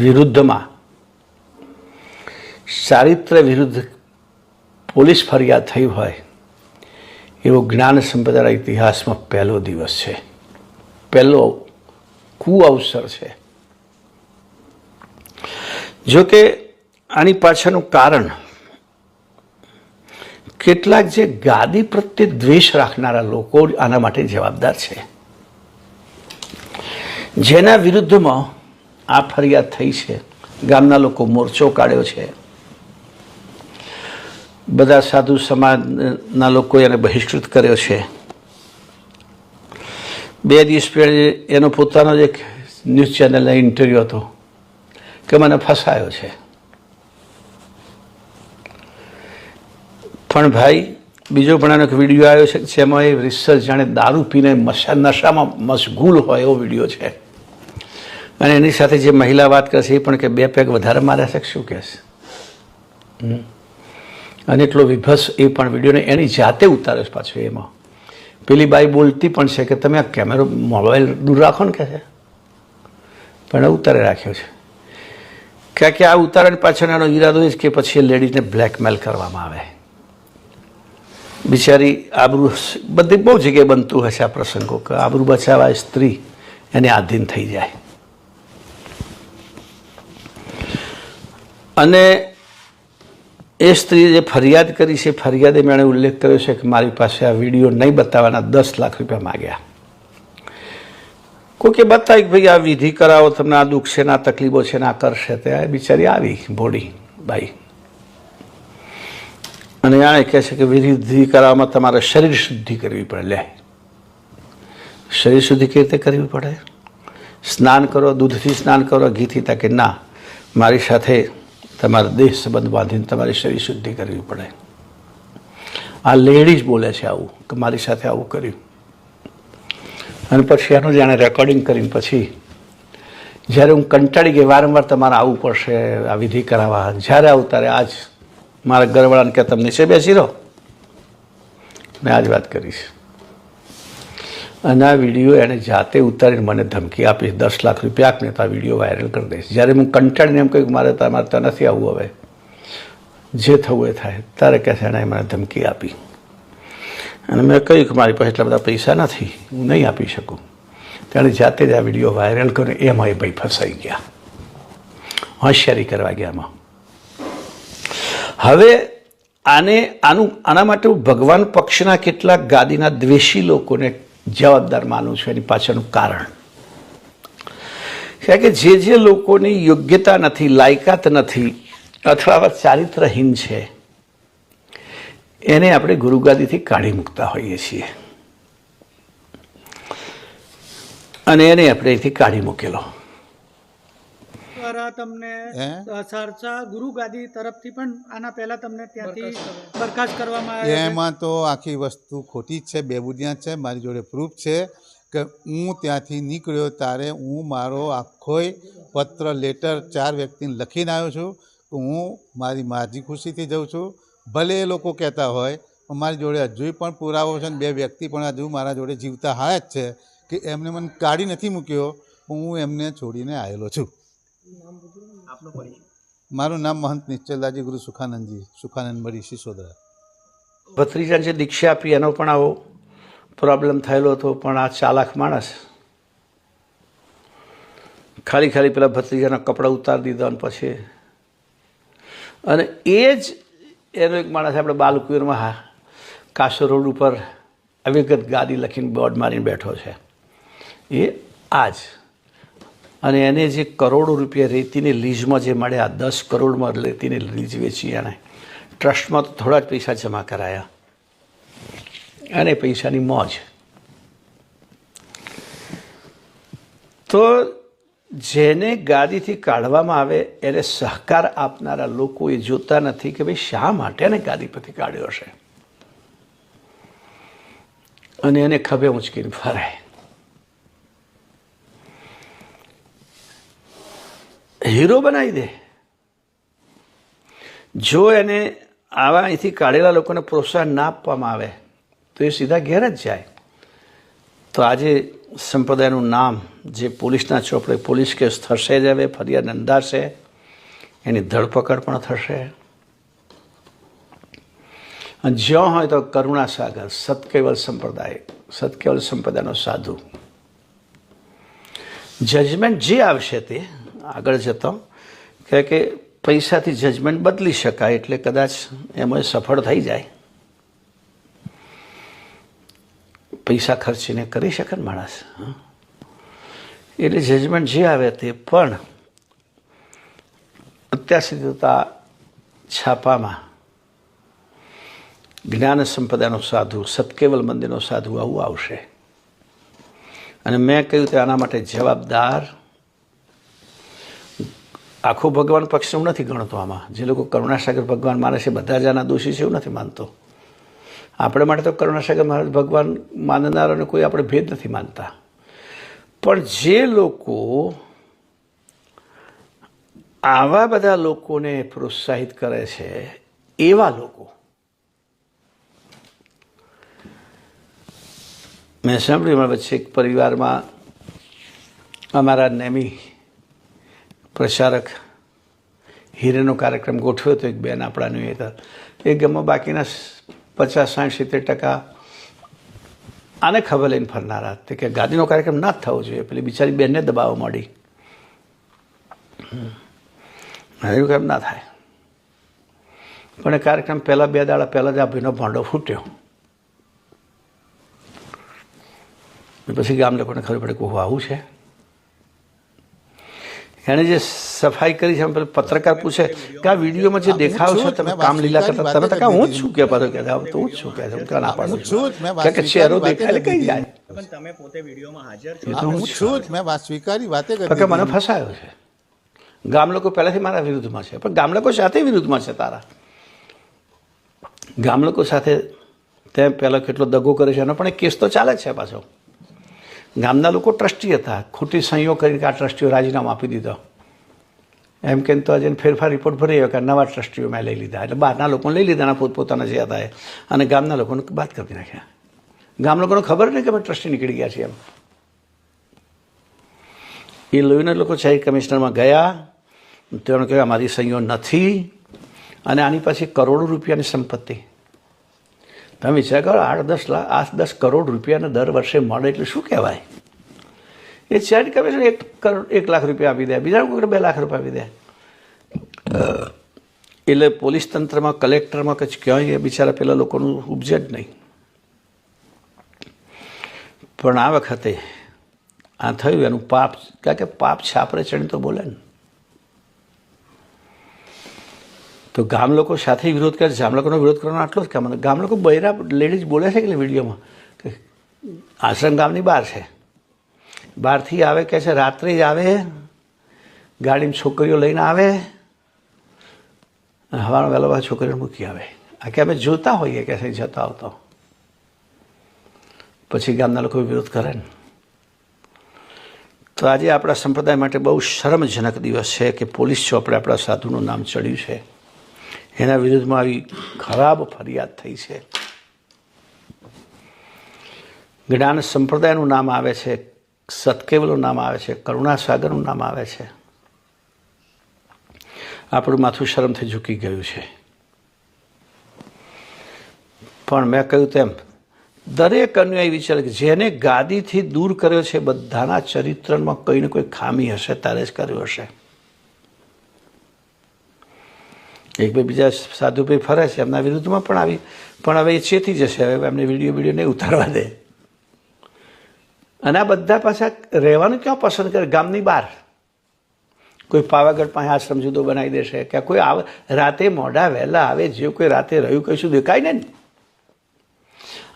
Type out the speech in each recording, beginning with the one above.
વિરુદ્ધમાં. ચારિત્ર વિરુદ્ધ પોલીસ ફરિયાદ થઈ હોય, એવો જ્ઞાન સંપદાના ઇતિહાસમાં પહેલો દિવસ છે. પહેલો કુ અવસર છે. જો કે આની પાછળનું કારણ, કેટલાક જે ગાદી પ્રત્યે દ્વેષ રાખનારા લોકો આના માટે જવાબદાર છે. જેના વિરુદ્ધમાં આ ફરિયાદ થઈ છે. ગામના લોકો મોરચો કાઢ્યો છે. બધા સાધુ સમાજના લોકોએ એને બહિષ્કૃત કર્યો છે. બે દિવસ પહેલે એનો પોતાનો જ એક ન્યૂઝ ચેનલનો ઇન્ટરવ્યૂ હતો કે મને ફસાયો છે. પણ ભાઈ, બીજો પણ એનો એક વીડિયો આવ્યો છે જેમાં એ રિસર્ચ જાણે દારૂ પીને નશામાં મશગુલ હોય એવો વીડિયો છે. અને એની સાથે જે મહિલા વાત કરે છે એ પણ કે બે પેગ વધારે માર્યા છે, શું કહેશે. અને એટલો વિભસ એ પણ વિડીયોને એની જાતે ઉતાર્યો છે પાછું એમાં. પેલી બાઈ બોલતી પણ છે કે તમે આ કેમેરો મોબાઈલ દૂર રાખો ને કે છે. પણ ઉતારે રાખ્યો છે. કારણ કે આ ઉતારણ પાછળ એનો ઈરાદો એ જ કે પછી એ લેડીઝને બ્લેકમેલ કરવામાં આવે. બિચારી આબરૂ બધી બહુ જગ્યાએ બનતું હશે આ પ્રસંગો, કે આબરૂ બચાવવા સ્ત્રી એને આધીન થઈ જાય. અને એ સ્ત્રીએ જે ફરિયાદ કરી છે ફરિયાદે મેં ઉલ્લેખ કર્યો છે કે મારી પાસે આ વીડિયો નહીં બતાવવાના, દસ લાખ રૂપિયા માગ્યા. કોઈ કે બતાવી કે ભાઈ, આ વિધિ કરાવો, તમને આ દુઃખ છે ને, આ તકલીફો છે ને, આ કરશે તે. આ બિચારી આવી બોડી બાઈ. અને આણે કહે છે કે વિધિ કરાવવામાં તમારે શરીર શુદ્ધિ કરવી પડે. લે. શરીર શુદ્ધિ કેવી રીતે કરવી પડે? સ્નાન કરો, દૂધથી સ્નાન કરો, ઘીથી, તાકે ના. મારી સાથે તમારા દેહ સંબંધ બાંધીને તમારી શરીર શુદ્ધિ કરવી પડે. આ લેડીઝ બોલે છે આવું, કે મારી સાથે આવું કર્યું. અને પછી એનું જાણે રેકોર્ડિંગ કરીને પછી, જ્યારે હું કંટાળી ગઈ, વારંવાર તમારે આવવું પડશે, આ વિધિ કરાવવા. જ્યારે આવું, ત્યારે આજ મારા ઘરવાળાને કે, તમને છે બેસી રહો? મેં આજ વાત કરીશ અને આ વીડિયો એણે જાતે ઉતારીને મને ધમકી આપી. દસ લાખ રૂપિયા આપને તો આ વીડિયો વાયરલ કરી દઈશ. જ્યારે હું કંટાળીને એમ કહ્યું મારે તમારે તો નથી આવવું હવે. જે થવું એ થાય. ત્યારે કહે છે, એણે મને ધમકી આપી. અને મેં કહ્યું કે મારી પાસે એટલા બધા પૈસા નથી. હું નહીં આપી શકું. તેણે જાતે જ આ વીડિયો વાયરલ કર્યો. એમાં એ ભાઈ ફસાઈ ગયા. હોશિયારી કરવા ગયા એમાં હવે આને આનું, આના માટે હું ભગવાન પક્ષના કેટલાક ગાદીના દ્વેષી લોકોને જવાબદાર માનું છું, એની પાછળનું કારણ. કે જે જે લોકોની યોગ્યતા નથી, લાયકાત નથી, અથવા ચારિત્રહીન છે, એને આપણે ગુરુગાદીથી કાઢી મૂકતા હોઈએ છીએ. અને એને આપણે અહીંથી કાઢી મૂકેલો. દ્વારા તમને સરસા ગુરુ ગાદી તરફથી પણ આના પહેલા તમને ત્યાંથી બરખાસ્ત કરવામાં આવ્યા એમાં તો આખી વસ્તુ ખોટી જ છે બેબુનિયાદ છે મારી જોડે પ્રૂફ છે કે હું ત્યાંથી નીકળ્યો ત્યારે હું મારો આખોય પત્ર લેટર ચાર વ્યક્તિને લખીને આવ્યો છું કે હું મારી માજી ખુશીથી જઉં છું. ભલે એ લોકો કહેતા હોય મારી જોડે હજુય પણ પુરાવો છે ને બે વ્યક્તિ પણ હજુ મારા જોડે જીવતા હાય જ છે કે એમને મને કાઢી નથી મૂક્યો પણ હું એમને છોડીને આવેલો છું. મારું નામ મહંત નિશ્ચલદાજી ગુરુ સુખાનંદજી સુખાનંદ મળી સિસોદરા. ભત્રીજાને જે દીક્ષા આપી એનો પણ આવો પ્રોબ્લેમ થયેલો હતો પણ આ ચાલાક માણસ ખાલી ખાલી પેલા ભત્રીજાના કપડાં ઉતારી દીધા અને પછી અને એ જ એનો એક માણસ આપણે બાલકુરમાં હા કાસો રોડ ઉપર અવિગત ગાદી લખીને બોર્ડ મારીને બેઠો છે. એ આજ અને એને જે કરોડો રૂપિયા રેતીને લીઝમાં જે મળ્યા, દસ કરોડમાં રેતીને લીઝ વેચી એણે. ટ્રસ્ટમાં તો થોડા જ પૈસા જમા કરાયા. અને પૈસાની મોજ. તો જેને ગાદીથી કાઢવામાં આવે, એને સહકાર આપનારા લોકો એ જોતા નથી કે ભાઈ શા માટે એને ગાદી પરથી કાઢ્યો હશે? અને એને ખભે ઉંચકીને ફરાય હીરો બનાવી દે. જો એને આવા અહીંથી કાઢેલા લોકોને પ્રોત્સાહન ના આપવામાં આવે, તો એ સીધા ઘેર જ જાય. તો આજે સંપ્રદાયનું નામ જે પોલીસના ચોપડે પોલીસ કેસ થશે જ હવે, ફરિયાદ નોંધાશે, એની ધરપકડ પણ થશે. જ્યાં હોય તો કરુણાસાગર, સત્કેવલ સંપ્રદાય, સતકેવલ સંપ્રદાયનો સાધુ. જજમેન્ટ જે આવશે તે આગળ જતો કે કે પૈસાથી જજમેન્ટ બદલી શકાય એટલે કદાચ એમાં સફળ થઈ જાય પૈસા ખર્ચીને કરી શકે ને માણસ. એટલે જજમેન્ટ જે આવે તે, પણ અત્યાર સુધી તો આ છાપામાં જ્ઞાન સંપદાનો સાધુ, સતકેવલ મંદિરનો સાધુ આવું આવશે અને મેં કહ્યું તે આના માટે જવાબદાર આખો ભગવાન પક્ષ હું નથી ગણતો આમાં. જે લોકો કરુણાસાગર ભગવાન માને છે, બધા જ દોષી છે, એવું નથી માનતો. આપણે માટે તો કરુણાસાગર મહારાજ ભગવાન માનનારાને કોઈ આપણે ભેદ નથી માનતા. પણ જે લોકો આવા બધા લોકોને પ્રોત્સાહિત કરે છે, એવા લોકો. મેં સાંભળ્યું હમણાં વચ્ચે એક પરિવારમાં અમારા નેમી પ્રચારક હિરેનો કાર્યક્રમ ગોઠવ્યો હતો એક બેન આપણાનું એ એ ગામમાં બાકીના પચાસ, સાઠ, સિત્તેર ટકા આને ખબર લઈને ફરનારા તે કે ગાદીનો કાર્યક્રમ ના જ થવો જોઈએ. પેલી બિચારી બેનને દબાવવા માંડી. ગાદીનો કાર્યક્રમ ના થાય. પણ એ કાર્યક્રમ પહેલાં બે દાડા પહેલાં જ આ ભીનો ભાંડો ફૂટ્યો. પછી ગામ લોકોને ખબર પડે કે આવું છે. એણે જે સફાઈ કરી છે પેલો પત્રકાર પૂછે કે આ વિડીયોમાં જે દેખાવ છે તમે કામ લીલા કરતા તમે તો હું જ છું કે પાછો કે તો હું જ છું કે હું ના પાડું છું. કે ચહેરો દેખાય એટલે કઈ જાય. પણ તમે પોતે વિડીયોમાં હાજર છો. હા, છું જ મેં વાત સ્વીકારી વાતે કરી કે મને ફસાયો છે. ગામ લોકો પહેલાથી મારા વિરુદ્ધમાં છે પણ ગામ લોકો સાથે વિરુદ્ધમાં છે તારા. ગામ લોકો સાથે તે પહેલાં કેટલો દગો કરે છે એનો પણ એક કેસ તો ચાલે જ છે પાછો. ગામના લોકો ટ્રસ્ટી હતા. ખોટી સહીઓ કરીને આ ટ્રસ્ટીઓ રાજીનામું આપી દીધો. એમ કેમ તો આજે ફેરફાર રિપોર્ટ ભરી આવ્યો કે નવા ટ્રસ્ટીઓ મેં લઈ લીધા. એટલે બહારના લોકોને લઈ લીધા પોતપોતાના જે હતા અને ગામના લોકોને બાદ કરી નાખ્યા. ગામ લોકોને ખબર નહીં કે અમે ટ્રસ્ટી નીકળી ગયા છીએ એમ. એ લોહીના લોકો ચાઇલ્ડ કમિશનરમાં ગયા. તેમણે કહ્યું, અમારી સહીઓ નથી. અને આની પાછી કરોડો રૂપિયાની સંપત્તિ. તમે વિચાર કરો, આઠ દસ લાખ આઠ દસ કરોડ રૂપિયાને દર વર્ષે મળે એટલે શું કહેવાય? એ ચેરિટી કમિશન એક કરોડ, એક લાખ રૂપિયા આપી દે બીજા કોઈને બે લાખ રૂપિયા આપી દે. એટલે પોલીસ તંત્રમાં, કલેક્ટરમાં કે ક્યાંય બિચારા પેલા લોકોનું ઉપજે જ નહીં. પણ આ વખતે આ થયું, એનું પાપ, કારણ કે પાપ છાપરે ચડી તો બોલે ને. તો ગામ લોકો સાથે વિરોધ કરે છે. ગામ લોકોનો વિરોધ કરવાનો આટલો જ કામ. ગામ લોકો બૈરા લેડીઝ બોલે છે કે વિડીયોમાં? કે આશ્રમ ગામની બહાર છે. બહારથી આવે, કહે છે, રાત્રે જ આવે, ગાડીમાં છોકરીઓ લઈને આવે હવાનો વહેલો પાછો છોકરીઓને મૂકી આવે. આ કે અમે જોતા હોઈએ કે જતા આવતો. પછી ગામના લોકો વિરોધ કરે ને. તો આજે આપણા સંપ્રદાય માટે બહુ શરમજનક દિવસ છે કે પોલીસ ચોપડે આપણા સાધુનું નામ ચડ્યું છે. એના વિરુદ્ધમાં આવી ખરાબ ફરિયાદ થઈ છે. જ્ઞાન સંપ્રદાયનું નામ આવે છે, સતકેવલનું નામ આવે છે, કરુણાસાગરનું નામ આવે છે. આપણું માથું શરમથી ઝૂકી ગયું છે. પણ મેં કહ્યું તેમ, દરેક અન્યાયી વિચાર કે જેને ગાદીથી દૂર કર્યો છે, બધાના ચરિત્રમાં કંઈ ને કોઈ ખામી હશે ત્યારે જ કર્યો હશે. એક બે બીજા સાધુભાઈ ફરે છે, એમના વિરુદ્ધમાં પણ આવી પણ હવે એ ચેતી જશે, હવે એમને વીડિયો વીડિયો નહીં ઉતારવા દે. અને આ બધા પાછા રહેવાનું ક્યાં પસંદ કરે? ગામની બહાર. કોઈ પાવાગઢ પાસે આશ્રમ જુદો બનાવી દેશે કે કોઈ આવે રાતે મોડા વહેલા આવે, જે કોઈ રાતે રહ્યું, કશું દેખાય ને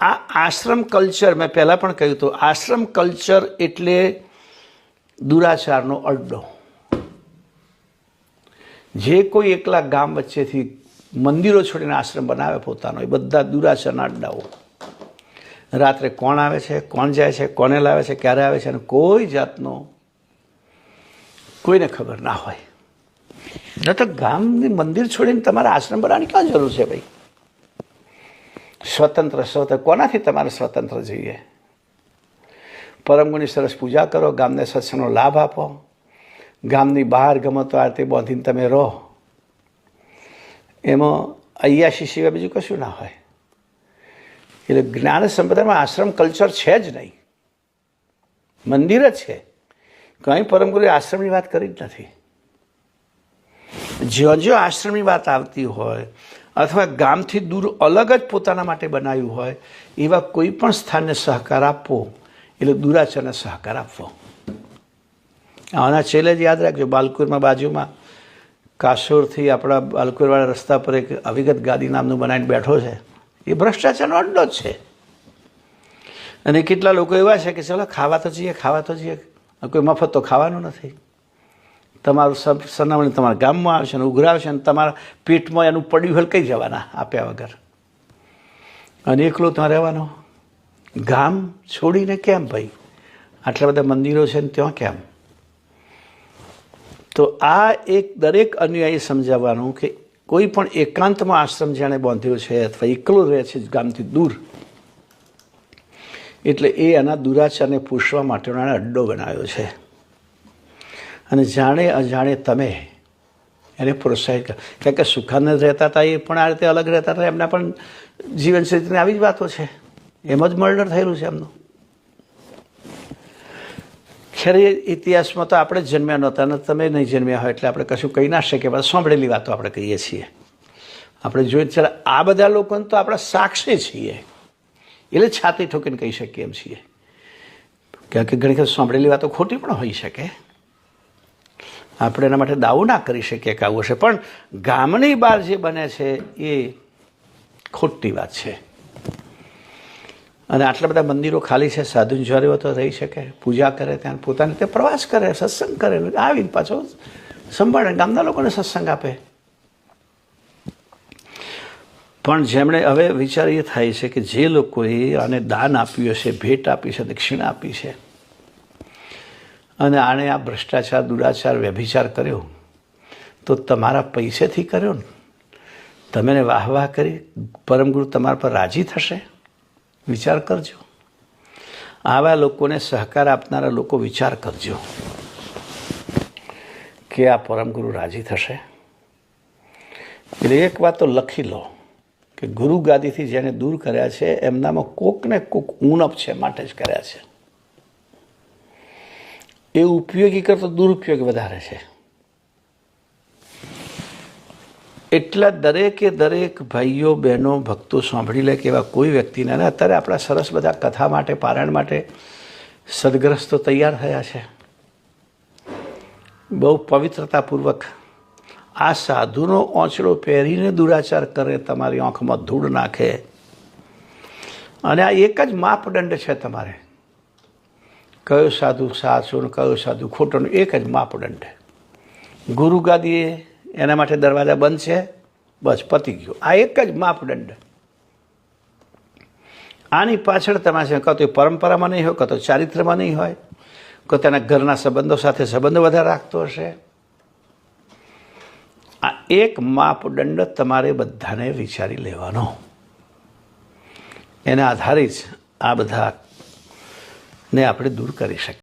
આ આશ્રમ કલ્ચર, મેં પહેલાં પણ કહ્યું હતું, આશ્રમ કલ્ચર એટલે દુરાચારનો અડ્ડો. જે કોઈ એકલા ગામ વચ્ચેથી મંદિરો છોડીને આશ્રમ બનાવે પોતાનો, એ બધા દુરાચરના અડ્ડાઓ. રાત્રે કોણ આવે છે, કોણ જાય છે, કોને લાવે છે, ક્યારે આવે છે, અને કોઈ જાતનો કોઈને ખબર ના હોય. ન તો ગામની મંદિર છોડીને તમારે આશ્રમ બનાવવાની ક્યાં જરૂર છે ભાઈ? સ્વતંત્ર સ્વતંત્ર, કોનાથી તમારે સ્વતંત્ર જોઈએ? પરમગુણની સરસ પૂજા કરો, ગામને સત્સંગનો લાભ આપો. ગામની બહાર ગમે તો આ તે બાંધીને તમે રહો. એમાં અયાશી સિવાય બીજું કશું ના હોય. એટલે જ્ઞાન સંપ્રદાયમાં આશ્રમ કલ્ચર છે જ નહીં. મંદિર જ છે. કંઈ પરમગુરુએ આશ્રમની વાત કરી જ નથી. જ્યાં જ્યાં આશ્રમની વાત આવતી હોય, અથવા ગામથી દૂર અલગ જ પોતાના માટે બનાવ્યું હોય, એવા કોઈ પણ સ્થાનને સહકાર આપવો, એટલે દુરાચરને સહકાર આપવો. આના છેલ્લે જ યાદ રાખજો, બાલકુરમાં બાજુમાં કાસુરથી આપણા બાલકુરવાળા રસ્તા પર એક અવિગત ગાદી નામનું બનાવીને બેઠો છે. એ ભ્રષ્ટાચારનો અડ્ડો જ છે. અને કેટલા લોકો એવા છે કે ચલો ખાવા તો જઈએ, ખાવા તો જઈએ. કોઈ મફત તો ખાવાનું નથી. તમારું સબ સરનામણી તમારા ગામમાં આવશે ને ઉઘરાવશે ને તમારા પેટમાં એનું પડ્યું હોય કઈ જવાના આપ્યા વગર? અને એકલો ત્યાં રહેવાનો? ગામ છોડીને કેમ ભાઈ? આટલા બધા મંદિરો છે ને ત્યાં કેમ? આ એક દરેક અનુયાયી સમજાવવાનું કે કોઈ પણ એકાંતમાં આશ્રમ જેણે બાંધ્યો છે અથવા એકલો રહે છે ગામથી દૂર, એટલે એ એના દુરાચારને પૂછવા માટેનો એણે અડ્ડો બનાવ્યો છે. અને જાણે અજાણે તમે એને પ્રોત્સાહિત કર, કારણ કે સુખાનંદ રહેતા હતા એ પણ આ રીતે અલગ રહેતા હતા, એમના પણ જીવનચરિત્રની આવી જ વાતો છે. એમ જ મર્ડર થયેલું છે એમનું. ખરી ઇતિહાસમાં તો આપણે જ જન્મ્યા નહોતા અને તમે નહીં જન્મ્યા હોય એટલે આપણે કશું કહી ના શકીએ, પણ સાંભળેલી વાતો આપણે કહીએ છીએ. આપણે જોઈએ ચાલ, આ બધા લોકોને તો આપણે સાક્ષી છીએ. એટલે છાતી ઠોકીને કહી શકીએ એમ છીએ. કારણ કે ઘણી વખત સાંભળેલી વાતો ખોટી પણ હોઈ શકે. આપણે એના માટે દાવો ના કરી શકીએ કે આવું હશે. પણ ગામની બહાર જે બને છે, એ ખોટી વાત છે. અને આટલા બધા મંદિરો ખાલી છે સાધુ જ્વારીઓ તો રહી શકે. પૂજા કરે ત્યાં, પોતાની રીતે પ્રવાસ કરે, સત્સંગ કરે આવીને પાછો સંભાળે, ગામના લોકોને સત્સંગ આપે. પણ જેમણે હવે વિચાર એ થાય છે કે જે લોકોએ આને દાન આપ્યું હશે, ભેટ આપી છે, દક્ષિણા આપી છે, અને આણે આ ભ્રષ્ટાચાર, દુરાચાર, વ્યભિચાર કર્યો, તો તમારા પૈસેથી કર્યો ને તમે વાહ વાહ કરી પરમગુરુ તમારા પર રાજી થશે. વિચાર કરજો. આવા લોકોને સહકાર આપનારા લોકો વિચાર કરજો કે આ પરમગુરુ રાજી થશે. એટલે એક વાત તો લખી લો કે ગુરુ ગાદીથી જેને દૂર કર્યા છે, એમનામાં કોક ને કોક ઉણપ છે માટે જ કર્યા છે. એ ઉપયોગી કરતો દુરુપયોગ વધારે છે. એટલા દરેકે દરેક ભાઈઓ, બહેનો, ભક્તો સાંભળી લે કે એવા કોઈ વ્યક્તિને અને અત્યારે આપણા સરસ બધા કથા માટે, પારાયણ માટે સદગ્રસ્તો તૈયાર થયા છે. બહુ પવિત્રતાપૂર્વક આ સાધુનો ઓંચડો પહેરીને દુરાચાર કરે, તમારી આંખમાં ધૂળ નાખે. અને આ એક જ માપદંડ છે તમારે. કયો સાધુ સાચો કયો સાધુ ખોટોનો એક જ માપદંડ. ગુરુ ગાદીએ એના માટે દરવાજા બંધ છે. બસ, પતી ગયું. આ એક જ માપદંડ. આની પાછળ તમારે કાં તો એ પરંપરામાં નહીં હોય કાં તો ચારિત્રમાં નહીં હોય કાં તેના ઘરના સંબંધો સાથે સંબંધ વધારે રાખતો હશે. આ એક માપદંડ તમારે બધાને વિચારી લેવાનો. એના આધારે જ આ બધા ને આપણે દૂર કરી શકીએ.